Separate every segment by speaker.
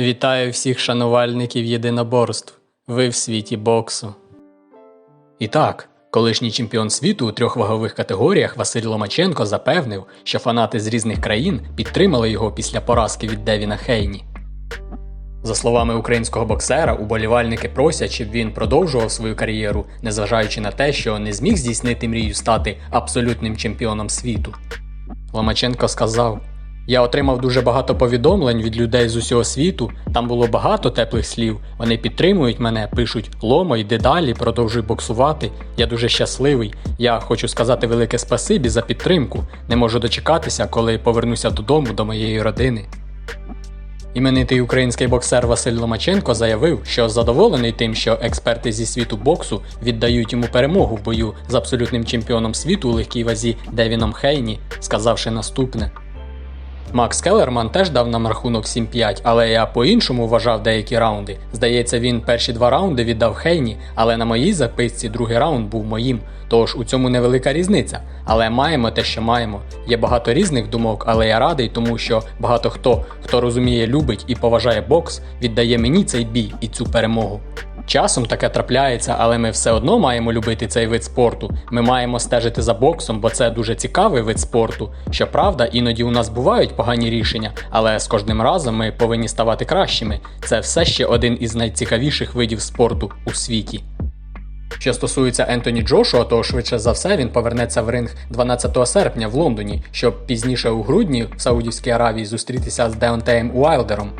Speaker 1: Вітаю всіх шанувальників єдиноборств. Ви в світі боксу. І так, колишній чемпіон світу у трьох вагових категоріях Василь Ломаченко запевнив, що фанати з різних країн підтримали його після поразки від Девіна Хейні. За словами українського боксера, уболівальники просять, щоб він продовжував свою кар'єру, незважаючи на те, що не зміг здійснити мрію стати абсолютним чемпіоном світу. Ломаченко сказав: Я отримав дуже багато повідомлень від людей з усього світу. Там було багато теплих слів. Вони підтримують мене, пишуть Ломо, йди далі, продовжуй боксувати. Я дуже щасливий. Я хочу сказати велике спасибі за підтримку. Не можу дочекатися, коли повернуся додому до моєї родини. Іменитий український боксер Василь Ломаченко заявив, що задоволений тим, що експерти зі світу боксу віддають йому перемогу в бою з абсолютним чемпіоном світу у легкій вазі Девіном Хейні, сказавши наступне. Макс Келлерман теж дав нам рахунок 7-5, але я по-іншому вважав деякі раунди. Здається, він перші два раунди віддав Хейні, але на моїй записці другий раунд був моїм. Тож у цьому невелика різниця. Але маємо те, що маємо. Є багато різних думок, але я радий, тому що багато хто, хто розуміє, любить і поважає бокс, віддає мені цей бій і цю перемогу. Часом таке трапляється, але ми все одно маємо любити цей вид спорту. Ми маємо стежити за боксом, бо це дуже цікавий вид спорту. Щоправда, іноді у нас бувають погані рішення, але з кожним разом ми повинні ставати кращими. Це все ще один із найцікавіших видів спорту у світі. Що стосується Ентоні Джошуа, то швидше за все він повернеться в ринг 12 серпня в Лондоні, щоб пізніше у грудні в Саудівській Аравії зустрітися з Деонтеєм Уайлдером.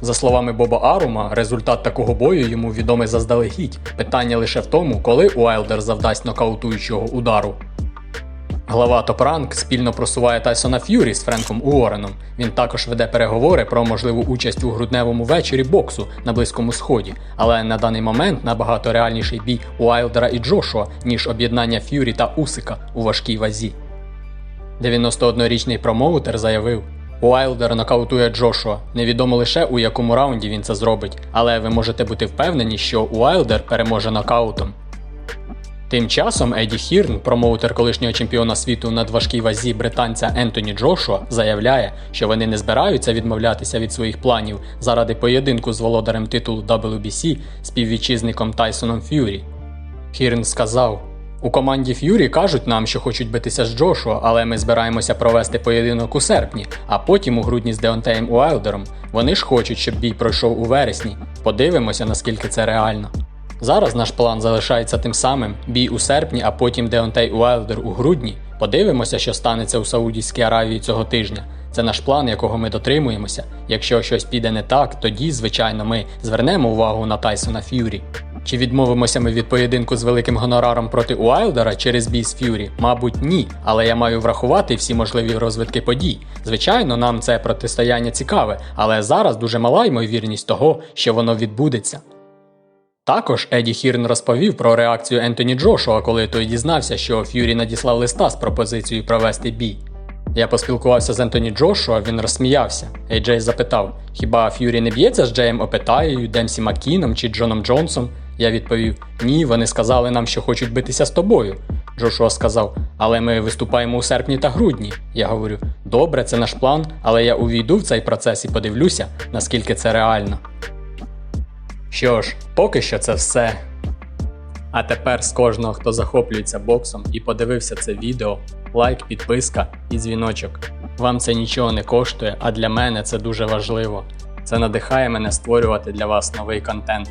Speaker 1: За словами Боба Арума, результат такого бою йому відомий заздалегідь. Питання лише в тому, коли Уайлдер завдасть нокаутуючого удару. Глава Rank спільно просуває Тайсона Ф'юрі з Френком Уореном. Він також веде переговори про можливу участь у грудневому вечорі боксу на Близькому Сході, але на даний момент набагато реальніший бій Уайлдера і Джошуа, ніж об'єднання Ф'юрі та Усика у важкій вазі. 91-річний промоутер заявив: Уайлдер нокаутує Джошуа. Невідомо лише у якому раунді він це зробить, але ви можете бути впевнені, що Уайлдер переможе нокаутом. Тим часом Еді Хірн, промоутер колишнього чемпіона світу на важкій вазі британця Ентоні Джошуа, заявляє, що вони не збираються відмовлятися від своїх планів заради поєдинку з володарем титулу WBC співвітчизником Тайсоном Ф'юрі. Хірн сказав: у команді Ф'юрі кажуть нам, що хочуть битися з Джошуа, але ми збираємося провести поєдинок у серпні, а потім у грудні з Деонтеєм Уайлдером. Вони ж хочуть, щоб бій пройшов у вересні. Подивимося, наскільки це реально. Зараз наш план залишається тим самим: бій у серпні, а потім Деонтей Уайлдер у грудні. Подивимося, що станеться у Саудівській Аравії цього тижня. Це наш план, якого ми дотримуємося. Якщо щось піде не так, тоді, звичайно, ми звернемо увагу на Тайсона Ф'юрі. Чи відмовимося ми від поєдинку з великим гонораром проти Уайлдера через бій з Ф'юрі? Мабуть, ні. Але я маю врахувати всі можливі розвитки подій. Звичайно, нам це протистояння цікаве, але зараз дуже мала ймовірність того, що воно відбудеться. Також Еді Хірн розповів про реакцію Ентоні Джошуа, коли той дізнався, що Ф'юрі надіслав листа з пропозицією провести бій. Я поспілкувався з Ентоні Джошуа, він розсміявся. Ейджей запитав: хіба Ф'юрі не б'ється з Джеєм Опетаєю, Демсі Маккіном чи Джоном Джонсом? Я відповів: Ні, вони сказали нам, що хочуть битися з тобою. Джошуа сказав, але ми виступаємо у серпні та грудні. Я говорю: добре, це наш план, але я увійду в цей процес і подивлюся, наскільки це реально. Що ж, поки що це все. А тепер з кожного, хто захоплюється боксом і подивився це відео, лайк, підписка і дзвіночок. Вам це нічого не коштує, а для мене це дуже важливо. Це надихає мене створювати для вас новий контент.